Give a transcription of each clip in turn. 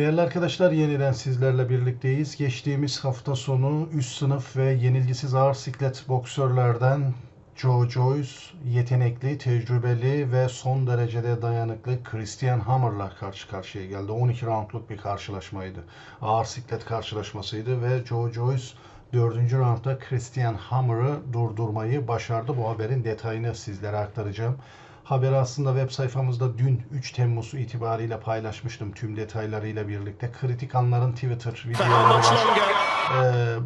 Değerli arkadaşlar yeniden sizlerle birlikteyiz. Geçtiğimiz hafta sonu üst sınıf ve yenilgisiz ağır siklet boksörlerden Joe Joyce yetenekli, tecrübeli ve son derecede dayanıklı Christian Hammer'la karşı karşıya geldi. 12 roundluk bir karşılaşmaydı. Ağır siklet karşılaşmasıydı ve Joe Joyce 4. roundda Christian Hammer'ı durdurmayı başardı. Bu haberin detayını sizlere aktaracağım. Haberi aslında web sayfamızda dün 3 Temmuz itibariyle paylaşmıştım tüm detaylarıyla birlikte. Kritik anların Twitter videoları var. Ee,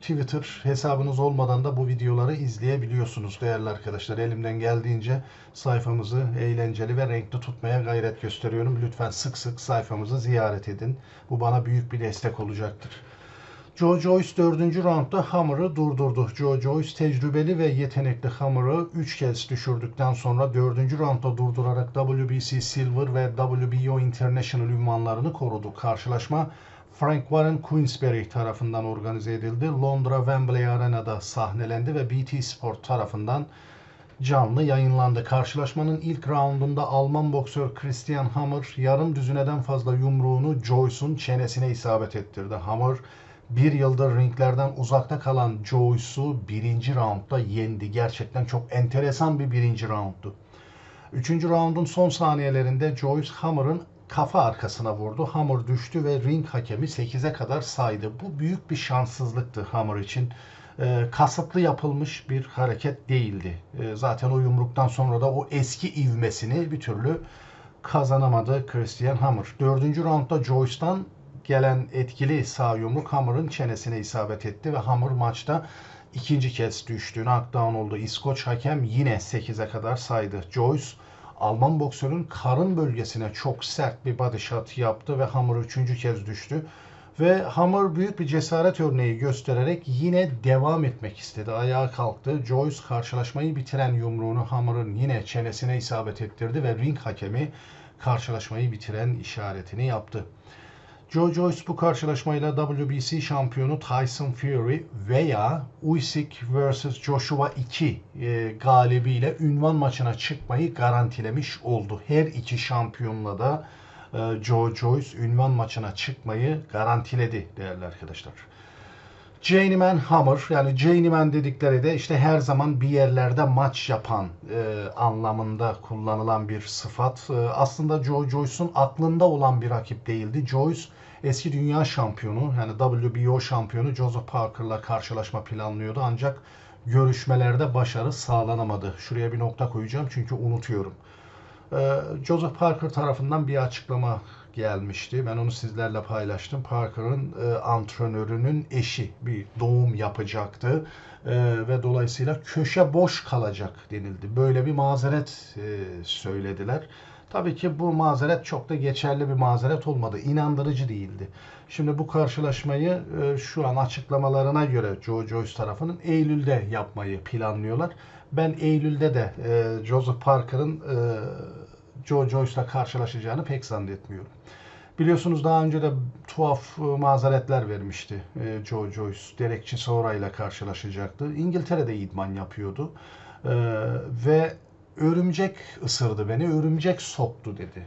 Twitter hesabınız olmadan da bu videoları izleyebiliyorsunuz değerli arkadaşlar. Elimden geldiğince sayfamızı eğlenceli ve renkli tutmaya gayret gösteriyorum. Lütfen sık sık sayfamızı ziyaret edin. Bu bana büyük bir destek olacaktır. Joe Joyce 4. roundda Hammer'ı durdurdu. Joe Joyce tecrübeli ve yetenekli Hammer'ı 3 kez düşürdükten sonra 4. roundda durdurarak WBC Silver ve WBO International ünvanlarını korudu. Karşılaşma Frank Warren Queensberry tarafından organize edildi. Londra Wembley Arena'da sahnelendi ve BT Sport tarafından canlı yayınlandı. Karşılaşmanın ilk roundunda Alman boksör Christian Hammer yarım düzineden fazla yumruğunu Joyce'un çenesine isabet ettirdi. Hammer bir yıldır ringlerden uzakta kalan Joyce'u birinci roundda yendi. Gerçekten çok enteresan bir birinci rounddu. Üçüncü roundun son saniyelerinde Joyce Hammer'ın kafa arkasına vurdu. Hammer düştü ve ring hakemi 8'e kadar saydı. Bu büyük bir şanssızlıktı Hammer için. Ee, kasıtlı yapılmış bir hareket değildi. Ee, zaten o yumruktan sonra da o eski ivmesini bir türlü kazanamadı Christian Hammer. Dördüncü roundda Joyce'dan gelen etkili sağ yumruk Hammer'ın çenesine isabet etti ve Hammer maçta ikinci kez düştü. Knockdown oldu. İskoç hakem yine 8'e kadar saydı. Joyce Alman boksörün karın bölgesine çok sert bir body shot yaptı ve Hammer üçüncü kez düştü. Ve Hammer büyük bir cesaret örneği göstererek yine devam etmek istedi. Ayağa kalktı. Joyce karşılaşmayı bitiren yumruğunu Hammer'ın yine çenesine isabet ettirdi ve ring hakemi karşılaşmayı bitiren işaretini yaptı. Joe Joyce bu karşılaşmayla WBC şampiyonu Tyson Fury veya Usyk vs Joshua 2 e, galibiyle ünvan maçına çıkmayı garantilemiş oldu. Her iki şampiyonla da e, Joe Joyce ünvan maçına çıkmayı garantiledi değerli arkadaşlar. Journeyman Hammer yani Journeyman dedikleri de işte her zaman bir yerlerde maç yapan e, anlamında kullanılan bir sıfat. E, aslında Joe Joyce'un aklında olan bir rakip değildi. Joyce eski dünya şampiyonu yani WBO şampiyonu Joseph Parker'la karşılaşma planlıyordu ancak görüşmelerde başarı sağlanamadı. Şuraya bir nokta koyacağım çünkü unutuyorum. Ee, Joseph Parker tarafından bir açıklama gelmişti. Ben onu sizlerle paylaştım. Parker'ın e, antrenörünün eşi bir doğum yapacaktı E, ve dolayısıyla köşe boş kalacak denildi. Böyle bir mazeret e, söylediler. Tabii ki bu mazeret çok da geçerli bir mazeret olmadı. İnandırıcı değildi. Şimdi bu karşılaşmayı e, şu an açıklamalarına göre Joe Joyce tarafının Eylül'de yapmayı planlıyorlar. Ben Eylül'de de e, Joseph Parker'ın e, Joe Joyce'la karşılaşacağını pek zannetmiyorum. Biliyorsunuz daha önce de tuhaf e, mazeretler vermişti Joe Joyce. Derek Chisora ile karşılaşacaktı. İngiltere'de idman yapıyordu. E, ve örümcek ısırdı beni, örümcek soktu dedi.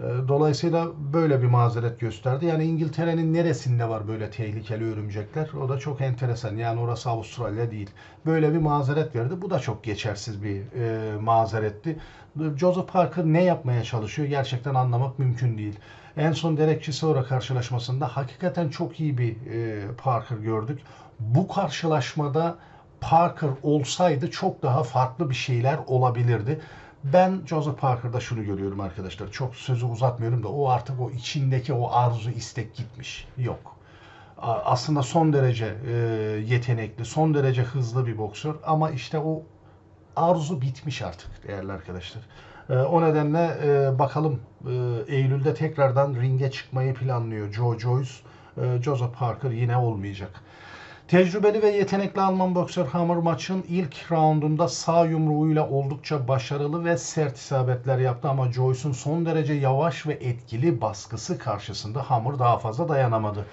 E, Dolayısıyla böyle bir mazeret gösterdi. Yani İngiltere'nin neresinde var böyle tehlikeli örümcekler? O da çok enteresan. Yani orası Avustralya değil. Böyle bir mazeret verdi. Bu da çok geçersiz bir e, mazeretti. Joseph Parker ne yapmaya çalışıyor? Gerçekten anlamak mümkün değil. En son Derek Chisora karşılaşmasında hakikaten çok iyi bir e, Parker gördük. Bu karşılaşmada Parker olsaydı çok daha farklı bir şeyler olabilirdi. Ben Joseph Parker'da şunu görüyorum arkadaşlar. Çok sözü uzatmıyorum da o artık o içindeki o arzu istek gitmiş. Yok. Aslında son derece e, yetenekli, son derece hızlı bir boksör ama işte o arzu bitmiş artık değerli arkadaşlar. E, o nedenle e, bakalım Eylül'de tekrardan ringe çıkmayı planlıyor Joe Joyce. Joseph Parker yine olmayacak. Tecrübeli ve yetenekli Alman boksör Hammer maçın ilk roundunda sağ yumruğuyla oldukça başarılı ve sert isabetler yaptı ama Joyce'un son derece yavaş ve etkili baskısı karşısında Hammer daha fazla dayanamadı.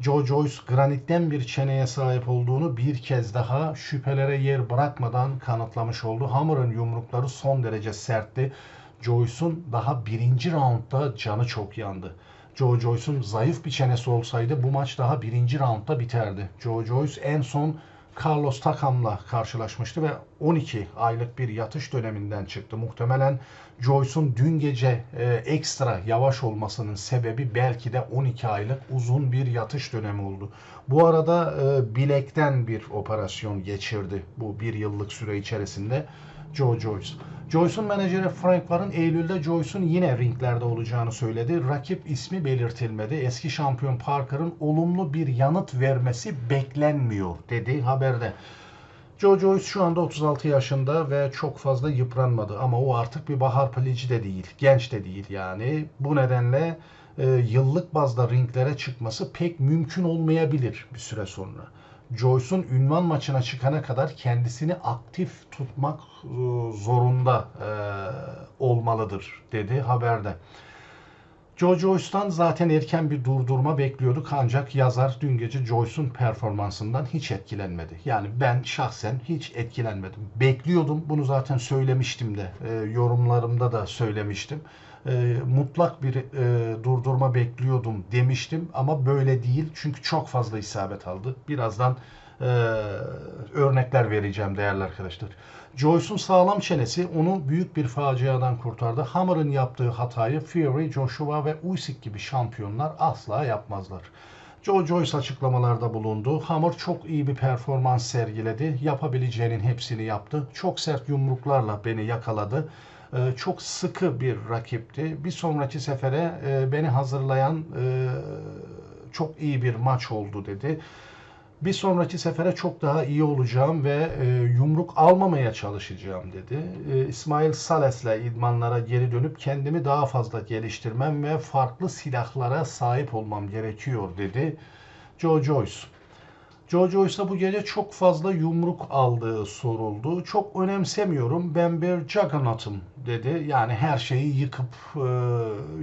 Joe Joyce granitten bir çeneye sahip olduğunu bir kez daha şüphelere yer bırakmadan kanıtlamış oldu. Hammer'ın yumrukları son derece sertti. Joyce'un daha birinci roundda canı çok yandı. Joe Joyce'un zayıf bir çenesi olsaydı bu maç daha birinci roundda biterdi. Joe Joyce en son Carlos Takam'la karşılaşmıştı ve 12 aylık bir yatış döneminden çıktı. Muhtemelen Joyce'un dün gece e, ekstra yavaş olmasının sebebi belki de 12 aylık uzun bir yatış dönemi oldu. Bu arada e, bilekten bir operasyon geçirdi bu bir yıllık süre içerisinde Joe Joyce. Joyce'un menajeri Frank Warren Eylül'de Joyce'un yine ringlerde olacağını söyledi. Rakip ismi belirtilmedi. Eski şampiyon Parker'ın olumlu bir yanıt vermesi beklenmiyor dedi haberde. Joe Joyce şu anda 36 yaşında ve çok fazla yıpranmadı ama o artık bir bahar pilici de değil, genç de değil yani. Bu nedenle e, yıllık bazda ringlere çıkması pek mümkün olmayabilir bir süre sonra. Joyce'un ünvan maçına çıkana kadar kendisini aktif tutmak e, zorunda e, olmalıdır dedi haberde. Joe Joyce'dan zaten erken bir durdurma bekliyorduk ancak yazar dün gece Joyce'un performansından hiç etkilenmedi. Yani ben şahsen hiç etkilenmedim. Bekliyordum bunu zaten söylemiştim de e, yorumlarımda da söylemiştim. E, mutlak bir e, durdurma bekliyordum demiştim ama böyle değil çünkü çok fazla isabet aldı. Birazdan e, örnekler vereceğim değerli arkadaşlar. Joyce'un sağlam çenesi onu büyük bir faciadan kurtardı. Hammer'ın yaptığı hatayı Fury, Joshua ve Usyk gibi şampiyonlar asla yapmazlar. Joe Joyce açıklamalarda bulundu. Hammer çok iyi bir performans sergiledi. Yapabileceğinin hepsini yaptı. Çok sert yumruklarla beni yakaladı. Ee, çok sıkı bir rakipti. Bir sonraki sefere e, beni hazırlayan e, çok iyi bir maç oldu dedi. Bir sonraki sefere çok daha iyi olacağım ve e, yumruk almamaya çalışacağım dedi. E, İsmail Sales'le idmanlara geri dönüp kendimi daha fazla geliştirmem ve farklı silahlara sahip olmam gerekiyor dedi Joe Joyce. Joe Joyce'a bu gece çok fazla yumruk aldığı soruldu. Çok önemsemiyorum. Ben bir juggernaut'um dedi. Yani her şeyi yıkıp e,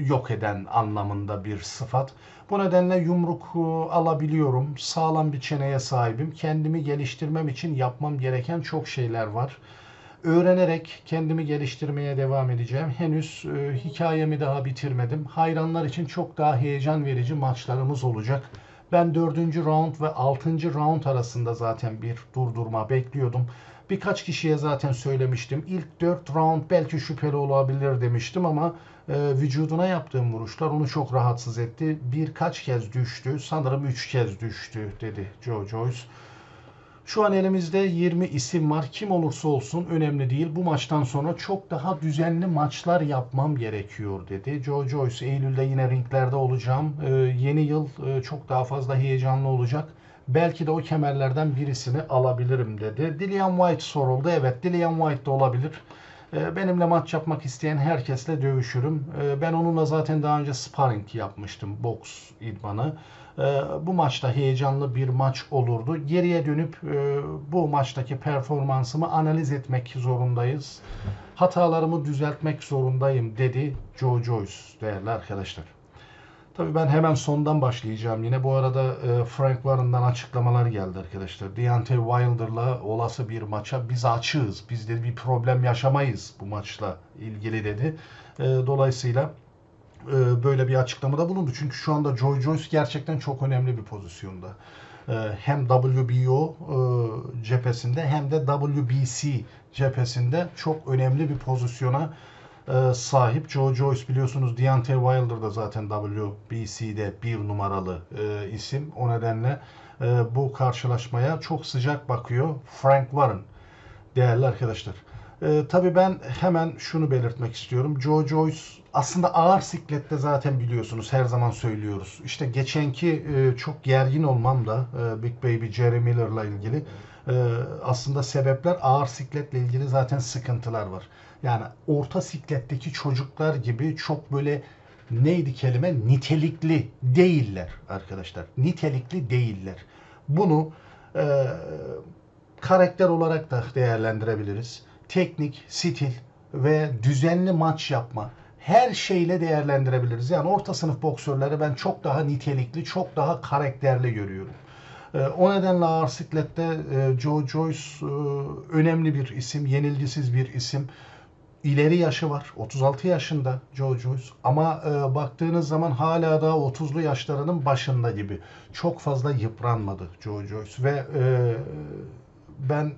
yok eden anlamında bir sıfat. Bu nedenle yumruk e, alabiliyorum. Sağlam bir çeneye sahibim. Kendimi geliştirmem için yapmam gereken çok şeyler var. Öğrenerek kendimi geliştirmeye devam edeceğim. Henüz e, hikayemi daha bitirmedim. Hayranlar için çok daha heyecan verici maçlarımız olacak. Ben dördüncü round ve altıncı round arasında zaten bir durdurma bekliyordum. Birkaç kişiye zaten söylemiştim. İlk dört round belki şüpheli olabilir demiştim ama e, vücuduna yaptığım vuruşlar onu çok rahatsız etti. Birkaç kez düştü. Sanırım üç kez düştü dedi Joe Joyce. Şu an elimizde 20 isim var. Kim olursa olsun önemli değil. Bu maçtan sonra çok daha düzenli maçlar yapmam gerekiyor dedi. Joe Joyce Eylül'de yine ringlerde olacağım. Ee, yeni yıl e, çok daha fazla heyecanlı olacak. Belki de o kemerlerden birisini alabilirim dedi. Dillian White soruldu. Evet Dillian White de olabilir. Ee, benimle maç yapmak isteyen herkesle dövüşürüm. Ee, ben onunla zaten daha önce sparring yapmıştım. Boks idmanı. Ee, bu maçta heyecanlı bir maç olurdu. Geriye dönüp e, bu maçtaki performansımı analiz etmek zorundayız. Hatalarımı düzeltmek zorundayım dedi Joe Joyce değerli arkadaşlar. Tabii ben hemen sondan başlayacağım. Yine bu arada e, Frank Warren'dan açıklamalar geldi arkadaşlar. Deontay Wilder'la olası bir maça biz açığız. Biz bir problem yaşamayız bu maçla ilgili dedi. E, dolayısıyla e, böyle bir açıklamada bulundu. Çünkü şu anda Joy Joyce gerçekten çok önemli bir pozisyonda. E, hem WBO e, cephesinde hem de WBC cephesinde çok önemli bir pozisyona e, sahip. Joe Joyce biliyorsunuz Deontay Wilder da zaten WBC'de bir numaralı e, isim. O nedenle e, bu karşılaşmaya çok sıcak bakıyor Frank Warren değerli arkadaşlar. E, tabii ben hemen şunu belirtmek istiyorum. Joe Joyce aslında ağır siklette zaten biliyorsunuz her zaman söylüyoruz. İşte geçenki e, çok gergin olmam da e, Big Baby Jerry Miller'la ilgili e, aslında sebepler ağır sikletle ilgili zaten sıkıntılar var. Yani orta sikletteki çocuklar gibi çok böyle neydi kelime? Nitelikli değiller arkadaşlar. Nitelikli değiller. Bunu e, karakter olarak da değerlendirebiliriz. Teknik, stil ve düzenli maç yapma her şeyle değerlendirebiliriz. Yani orta sınıf boksörleri ben çok daha nitelikli, çok daha karakterli görüyorum. Ee, o nedenle ağır siklette e, Joe Joyce e, önemli bir isim, yenilgisiz bir isim. ileri yaşı var. 36 yaşında Joe Joyce. Ama e, baktığınız zaman hala da 30'lu yaşlarının başında gibi. Çok fazla yıpranmadı Joe Joyce. Ve ben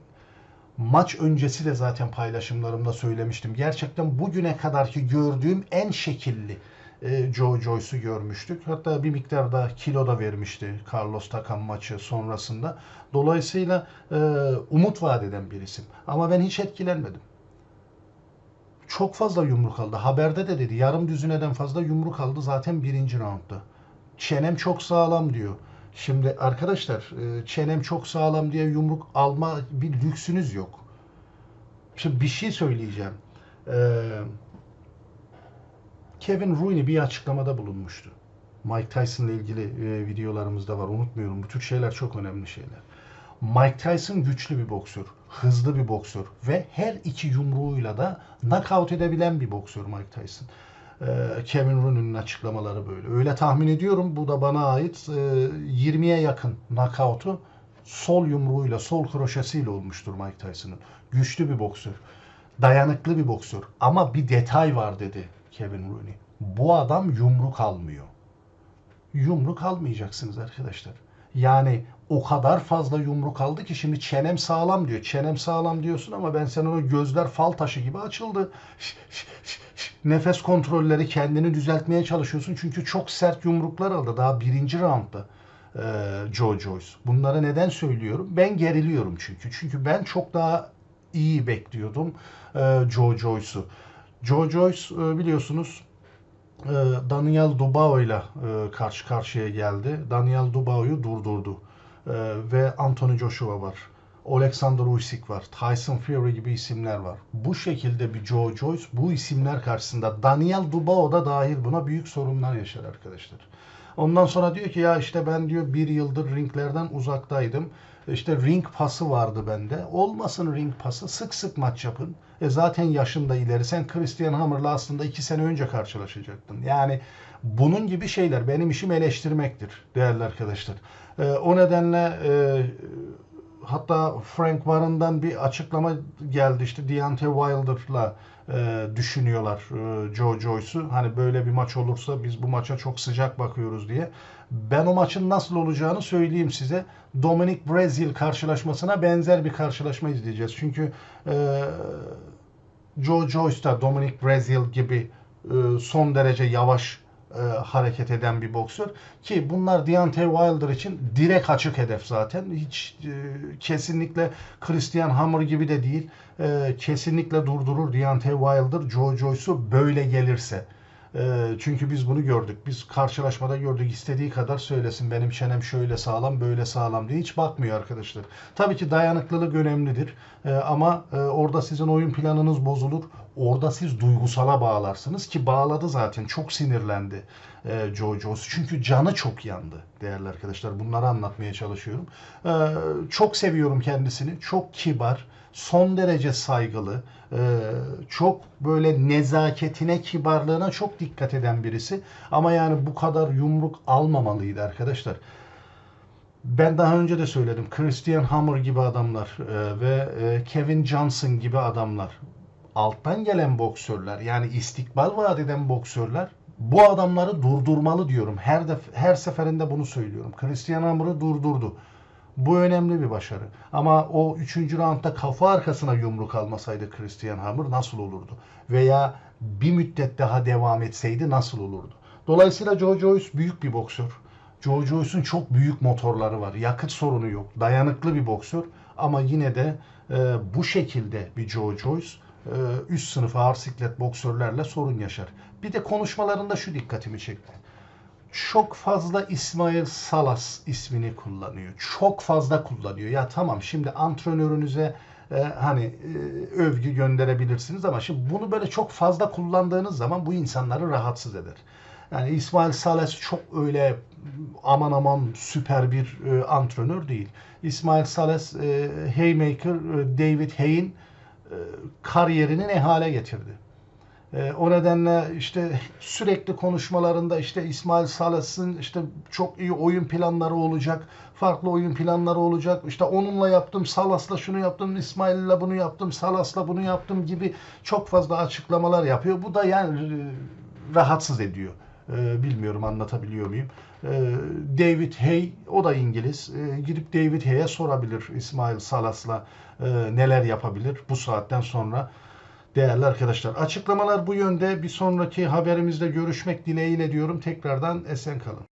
maç öncesi de zaten paylaşımlarımda söylemiştim. Gerçekten bugüne kadarki gördüğüm en şekilli e, Joe Joyce'u görmüştük. Hatta bir miktar da kilo da vermişti Carlos Takam maçı sonrasında. Dolayısıyla e, umut vaat eden bir isim. Ama ben hiç etkilenmedim. Çok fazla yumruk aldı. Haberde de dedi yarım düzineden fazla yumruk aldı zaten birinci roundda. Çenem çok sağlam diyor. Şimdi arkadaşlar e, çenem çok sağlam diye yumruk alma bir lüksünüz yok. Şimdi bir şey söyleyeceğim. Eee Kevin Rooney bir açıklamada bulunmuştu. Mike Tyson ile ilgili e, videolarımızda var. Unutmuyorum. Bu tür şeyler çok önemli şeyler. Mike Tyson güçlü bir boksör, hızlı bir boksör ve her iki yumruğuyla da knockout edebilen bir boksör Mike Tyson. E, Kevin Rooney'nin açıklamaları böyle. Öyle tahmin ediyorum. Bu da bana ait. E, 20'ye yakın knockout'u sol yumruğuyla, sol kroşesiyle olmuştur Mike Tyson'ın. Güçlü bir boksör. Dayanıklı bir boksör. Ama bir detay var dedi Kevin Rooney. Bu adam yumruk almıyor. Yumruk almayacaksınız arkadaşlar. Yani o kadar fazla yumruk aldı ki şimdi çenem sağlam diyor. Çenem sağlam diyorsun ama ben sen onu gözler fal taşı gibi açıldı. Nefes kontrolleri kendini düzeltmeye çalışıyorsun. Çünkü çok sert yumruklar aldı daha birinci roundda. Ee, Joe Joyce. Bunları neden söylüyorum? Ben geriliyorum çünkü. Çünkü ben çok daha iyi bekliyordum e, Joe Joyce'u. Joe Joyce e, biliyorsunuz e, Daniel Dubao ile e, karşı karşıya geldi. Daniel Dubao'yu durdurdu. Ve Anthony Joshua var. Alexander Usyk var. Tyson Fury gibi isimler var. Bu şekilde bir Joe Joyce bu isimler karşısında Daniel Dubao da dahil buna büyük sorunlar yaşar arkadaşlar. Ondan sonra diyor ki ya işte ben diyor bir yıldır ringlerden uzaktaydım. İşte ring pası vardı bende. Olmasın ring pası. Sık sık maç yapın. E zaten yaşında ileri. Sen Christian Hammer'la aslında iki sene önce karşılaşacaktın. Yani bunun gibi şeyler. Benim işim eleştirmektir değerli arkadaşlar. E, o nedenle e, hatta Frank Warren'dan bir açıklama geldi işte Deontay Wilder'la e, düşünüyorlar e, Joe Joyce'u. Hani böyle bir maç olursa biz bu maça çok sıcak bakıyoruz diye. Ben o maçın nasıl olacağını söyleyeyim size. Dominic Brazil karşılaşmasına benzer bir karşılaşma izleyeceğiz. Çünkü e, Joe Joyce da Dominic Brazil gibi e, son derece yavaş e, hareket eden bir boksör ki bunlar Deontay Wilder için direkt açık hedef zaten. Hiç e, kesinlikle Christian Hammer gibi de değil. E, kesinlikle durdurur Deontay Wilder Joe Joyce'u böyle gelirse. E, çünkü biz bunu gördük. Biz karşılaşmada gördük. istediği kadar söylesin benim çenem şöyle sağlam böyle sağlam diye hiç bakmıyor arkadaşlar. Tabii ki dayanıklılık önemlidir. E, ama e, orada sizin oyun planınız bozulur. Orada siz duygusala bağlarsınız ki bağladı zaten. Çok sinirlendi e. Çünkü canı çok yandı değerli arkadaşlar. Bunları anlatmaya çalışıyorum. E, çok seviyorum kendisini. Çok kibar, son derece saygılı, e, çok böyle nezaketine, kibarlığına çok dikkat eden birisi. Ama yani bu kadar yumruk almamalıydı arkadaşlar. Ben daha önce de söyledim. Christian Hammer gibi adamlar e, ve e, Kevin Johnson gibi adamlar alttan gelen boksörler yani istikbal vaat eden boksörler bu adamları durdurmalı diyorum. Her def her seferinde bunu söylüyorum. Christian Hammer'ı durdurdu. Bu önemli bir başarı. Ama o 3. roundda kafa arkasına yumruk almasaydı Christian Hammer nasıl olurdu? Veya bir müddet daha devam etseydi nasıl olurdu? Dolayısıyla Joe Joyce büyük bir boksör. Joe Joyce'un çok büyük motorları var. Yakıt sorunu yok. Dayanıklı bir boksör. Ama yine de e, bu şekilde bir Joe Joyce e, üst sınıf ağır siklet boksörlerle sorun yaşar. Bir de konuşmalarında şu dikkatimi çekti. Çok fazla İsmail Salas ismini kullanıyor. Çok fazla kullanıyor. Ya tamam şimdi antrenörünüze e, hani e, övgü gönderebilirsiniz ama şimdi bunu böyle çok fazla kullandığınız zaman bu insanları rahatsız eder. Yani İsmail Sales çok öyle aman aman süper bir e, antrenör değil. İsmail Sales e, Haymaker, e, David Hay'in e, kariyerini ne hale getirdi. E, o nedenle işte sürekli konuşmalarında işte İsmail Salas'ın işte çok iyi oyun planları olacak. Farklı oyun planları olacak. İşte onunla yaptım, Salas'la şunu yaptım, İsmail'le bunu yaptım, Salas'la bunu yaptım gibi çok fazla açıklamalar yapıyor. Bu da yani e, rahatsız ediyor. E, bilmiyorum anlatabiliyor muyum? E, David Hay, o da İngiliz. E, gidip David Hay'e sorabilir İsmail Salas'la e, neler yapabilir bu saatten sonra. Değerli arkadaşlar açıklamalar bu yönde. Bir sonraki haberimizde görüşmek dileğiyle diyorum. Tekrardan esen kalın.